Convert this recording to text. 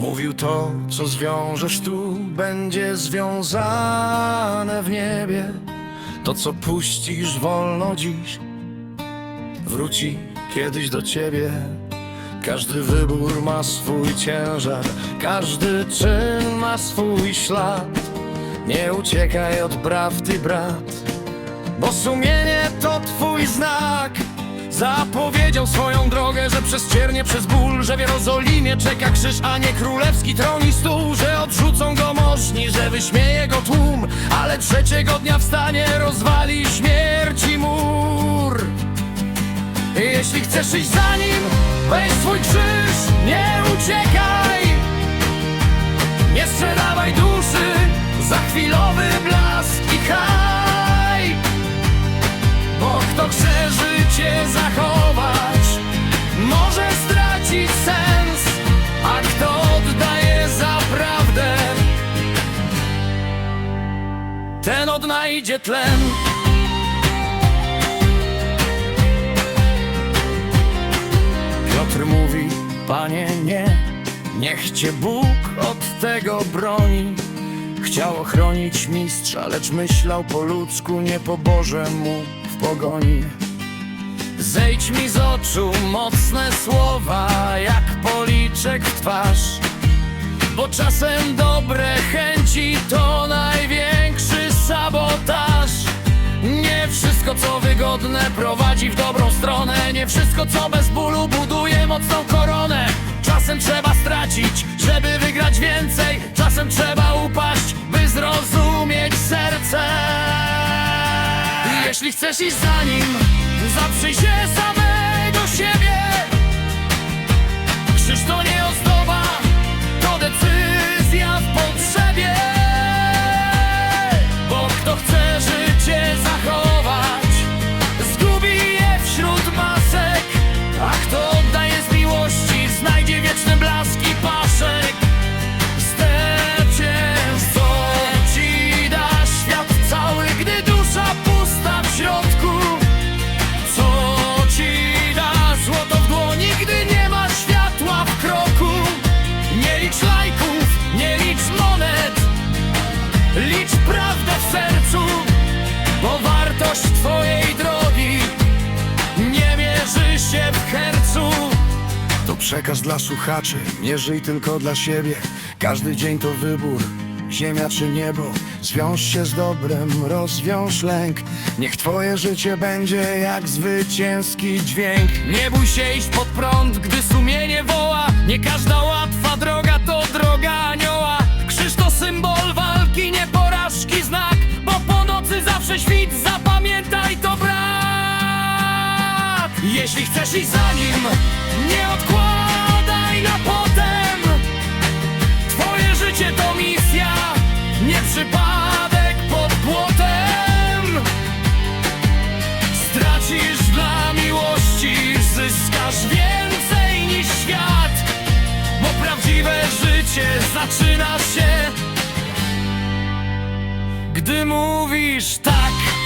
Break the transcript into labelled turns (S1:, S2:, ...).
S1: Mówił to, co zwiążesz tu, będzie związane w niebie. To, co puścisz wolno dziś, wróci kiedyś do ciebie. Każdy wybór ma swój ciężar, każdy czyn ma swój ślad. Nie uciekaj od prawdy, brat, bo sumienie to twój znak. Zapowiedział swoją drogę, że przez ciernie, przez ból, że w Jerozolimie czeka krzyż, a nie królewski tron i stół, że odrzucą go możni, że wyśmieje go tłum, ale trzeciego dnia wstanie, rozwali śmierci mur. Jeśli chcesz iść za nim, weź swój krzyż, nie uciekaj Nie sprzedawaj duszy za chwilowy życie zachować, może stracić sens A kto oddaje za prawdę, ten odnajdzie tlen Piotr mówi, panie nie, niech cię Bóg od tego broni. Chciał ochronić mistrza, lecz myślał po ludzku, nie po Bożemu w pogoni. Zejdź mi z oczu mocne słowa, jak policzek w twarz. Bo czasem dobre chęci to największy sabotaż. Nie wszystko co wygodne prowadzi w dobrą stronę Nie wszystko co bez bólu buduje mocną koronę Czasem trzeba stracić, żeby wygrać więcej Czasem trzeba upaść, by zrozumieć serce Jeśli chcesz iść za nim, zaprzyj się samego siebie. Krzyż to nie ozdoba, bo wartość twojej drogi nie mierzy się w hercu. To przekaz dla słuchaczy, nie żyj tylko dla siebie. Każdy dzień to wybór, ziemia czy niebo. Zwiąż się z dobrem, rozwiąż lęk. Niech twoje życie będzie jak zwycięski dźwięk. Nie bój się iść pod prąd, gdy sumienie woła. Nie każda chcesz iść za nim, nie odkładaj na potem. Twoje życie to misja, nie przypadek pod płotem Stracisz dla miłości, zyskasz więcej niż świat Bo prawdziwe życie zaczyna się Gdy mówisz tak